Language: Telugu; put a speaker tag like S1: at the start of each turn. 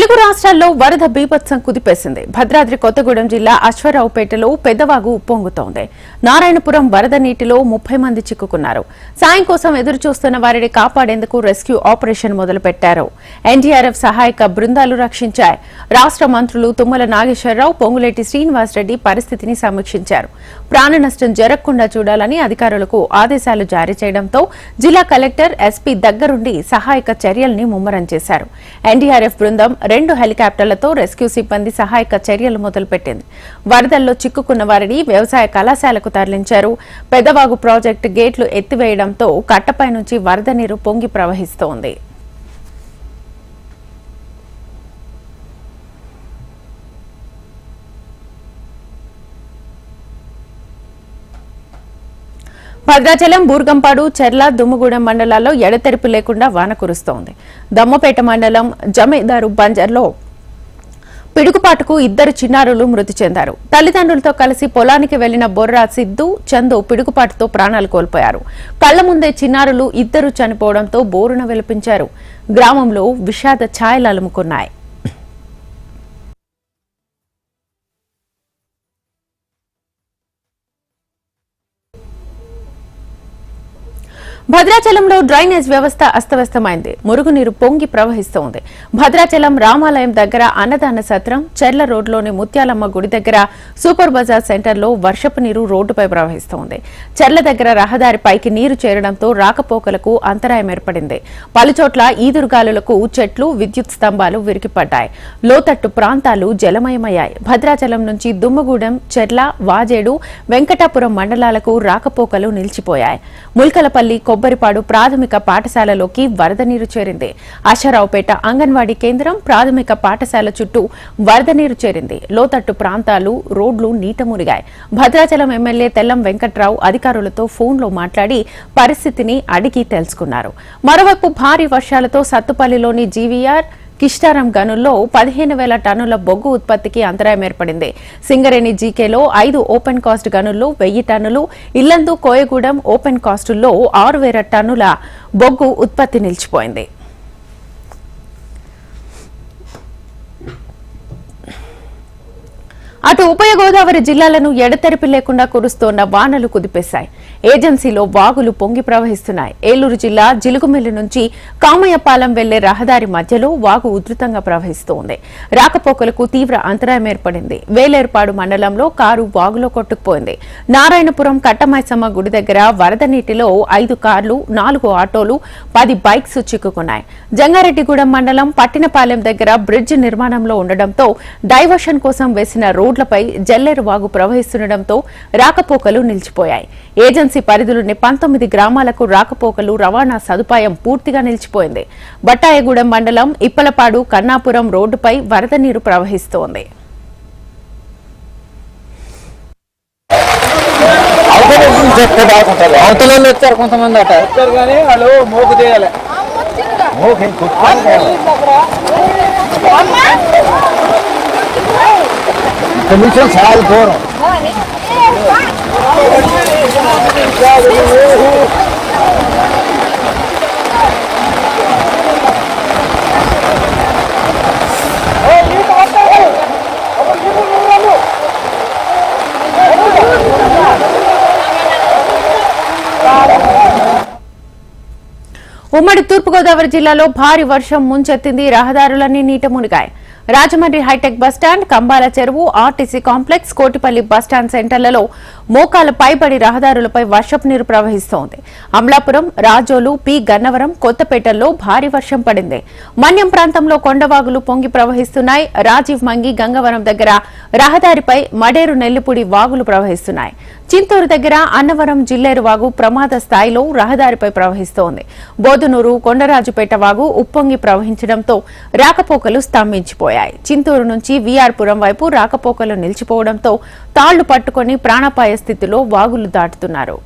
S1: తెలుగు రాష్ట్రాల్లో వరద బీభత్సం కుదిపేసింది. భద్రాద్రి కొత్తగూడెం జిల్లా అశ్వరావుపేటలో పెద్దవాగు ఉప్పొంగుతోంది. నారాయణపురం వరద నీటిలో ముప్పై మంది చిక్కుకున్నారు. సాయం కోసం ఎదురు చూస్తున్న వారిని కాపాడేందుకు రెస్క్యూ ఆపరేషన్ మొదలుపెట్టారు. ఎన్డీఆర్ఎఫ్ సహాయక బృందాలు రక్షించాయి. రాష్ట్ర మంత్రులు తుమ్మల నాగేశ్వరరావు పొంగులేటి శ్రీనివాసరెడ్డి పరిస్థితిని సమీక్షించారు. ప్రాణ నష్టం జరగకుండా చూడాలని అధికారులకు ఆదేశాలు జారీ చేయడంతో జిల్లా కలెక్టర్ ఎస్పీ దగ్గరుండి సహాయక చర్యల్ని ముమ్మరం చేశారు. ఎన్డీఆర్ఎఫ్ బృందం రెండు హెలికాప్టర్లతో రెస్క్యూ సిబ్బంది సహాయక చర్యలు మొదలుపెట్టింది. వరదల్లో చిక్కుకున్న వారిని వ్యవసాయ కళాశాలకు తరలించారు. పెదవాగు ప్రాజెక్టు గేట్లు ఎత్తివేయడంతో కట్టపై నుంచి వరద నీరు పొంగి ప్రవహిస్తోంది. భద్రాచలం బూర్గంపాడు చెర్ల దుమ్ముగూడెం మండలాల్లో ఎడతెరిపి లేకుండా వాన కురుస్తోంది. దమ్మపేట మండలం జమీదారు బంజర్లో పిడుగుపాటుకు ఇద్దరు చిన్నారులు మృతి చెందారు. తల్లిదండ్రులతో కలిసి పొలానికి వెళ్ళిన బొర్రా సిద్దు చందు పిడుగుపాటుతో ప్రాణాలు కోల్పోయారు. కళ్ళ ముందే చిన్నారులు ఇద్దరు చనిపోవడంతో బోరున విలపించారు. గ్రామంలో విషాద ఛాయలు అలుముకున్నాయి భద్రాచలంలో డ్రైనేజ్ వ్యవస్థ అస్తవ్యస్తమైంది. మురుగునీరు పొంగి ప్రవహిస్తోంది. భద్రాచలం రామాలయం దగ్గర అన్నదాన సత్రం చెర్ల రోడ్లోని ముత్యాలమ్మ గుడి దగ్గర సూపర్ బజార్ సెంటర్లో వర్షపు నీరు రోడ్డుపై ప్రవహిస్తోంది. చెర్ల దగ్గర రహదారిపైకి నీరు చేరడంతో రాకపోకలకు అంతరాయం ఏర్పడింది. పలుచోట్ల ఈదురుగాలులకు చెట్లు విద్యుత్ స్తంభాలు విరిగిపడ్డాయి. లోతట్టు ప్రాంతాలు జలమయమయ్యాయి. భద్రాచలం నుంచి దుమ్మగూడెం చెర్ల వాజేడు వెంకటాపురం మండలాలకు రాకపోకలు నిలిచిపోయాయి. ముల్కలపల్లి కొబ్బరిపాడు ప్రాథమిక పాఠశాలలోకి వరద నీరు చేరింది. ఆశారావుపేట అంగన్వాడీ కేంద్రం ప్రాథమిక పాఠశాల చుట్టూ వరద నీరు చేరింది. లోతట్టు ప్రాంతాలు రోడ్లు నీట మునిగాయి భద్రాచలం ఎమ్మెల్యే తెల్లం వెంకట్రావు అధికారులతో ఫోన్లో మాట్లాడి పరిస్థితిని అడిగి తెలుసుకున్నారు. మరోవైపు భారీ వర్షాలతో సత్తుపల్లిలోని జీవీఆర్ కిష్టారం గనుల్లో పదిహేను వేల టన్నుల బొగ్గు ఉత్పత్తికి అంతరాయం ఏర్పడింది. సింగరేణి జీకేలో ఐదు ఓపెన్ కాస్ట్ గనుల్లో వెయ్యి టన్నులు ఇల్లందు కోయగూడెం ఓపెన్ కాస్టుల్లో ఆరు వేల టన్నుల బొగ్గు ఉత్పత్తి నిలిచిపోయింది. అటు ఉభయ గోదావరి జిల్లాలను ఎడతెరిపి లేకుండా కురుస్తోన్న వానలు కుదిపేశాయి. ఏజెన్సీలో వాగులు పొంగి ప్రవహిస్తున్నాయి. ఏలూరు జిల్లా జిలుగుమిల్లి నుంచి కామయ్యపాలెం వెళ్ళే రహదారి మధ్యలో వాగు ఉధృతంగా ప్రవహిస్తోంది. రాకపోకలకు తీవ్ర అంతరాయం ఏర్పడింది. వేలేర్పాడు మండలంలో కారు వాగులో కొట్టుకుపోయింది. నారాయణపురం కట్టమైసమ్మ గుడి దగ్గర వరద నీటిలో ఐదు కార్లు నాలుగు ఆటోలు పది బైక్స్ చిక్కుకున్నాయి. జంగారెడ్డిగూడెం మండలం పట్టినపాలెం దగ్గర బ్రిడ్జ్ నిర్మాణంలో ఉండడంతో డైవర్షన్ కోసం వేసిన రోడ్లపై జల్లేరు వాగు ప్రవహిస్తుండటంతో రాకపోకలు నిలిచిపోయాయి. ఏజెన్సీ పరిధిలోని పంతొమ్మిది గ్రామాలకు రాకపోకలు రవాణా సదుపాయం పూర్తిగా నిలిచిపోయింది. బట్టాయగూడెం మండలం ఇప్పలపాడు కన్నాపురం రోడ్డుపై వరద నీరు ప్రవహిస్తోంది.
S2: అవతల వాళ్ళు వచ్చారు కొంతమంది అట.
S3: వచ్చారు కానీ వాళ్ళు మోపు చేయాలి.
S2: నిమిషం చాలా దూరం.
S1: ఉమ్మడి తూర్పుగోదావరి జిల్లాలో భారీ వర్షం ముంచెత్తింది. రహదారులన్నీ నీట మునిగాయి. Rajahmundry hi tech bus stand Kambala Cheruvu RTC complex Kotipalli bus stand సెంటర్లలో మోకాల పైబడి రహదారులపై వర్షపు నీరు ప్రవహిస్తోంది. అమలాపురం రాజోలు పి. గన్నవరం కొత్తపేటల్లో భారీ వర్షం పడింది. మన్యం ప్రాంతంలో కొండవాగులు పొంగి ప్రవహిస్తున్నాయి. రాజీవ్ మంగి గంగవరం దగ్గర రహదారిపై మడేరు నెల్లిపూడి వాగులు ప్రవహిస్తున్నాయి. చింతూరు దగ్గర అన్నవరం జిల్లేరు వాగు ప్రమాద స్థాయిలో రహదారిపై ప్రవహిస్తోంది. బోధనూరు కొండరాజుపేట వాగు ఉప్పొంగి ప్రవహించడంతో రాకపోకలు స్తంభించిపోయాయి. చింతూరు నుంచి వీఆర్పురం వైపు రాకపోకలు నిలిచిపోవడంతో తాళ్ళు పట్టుకుని ప్రాణాపాయ స్థితిలో వాగులు దాటుతున్నారు.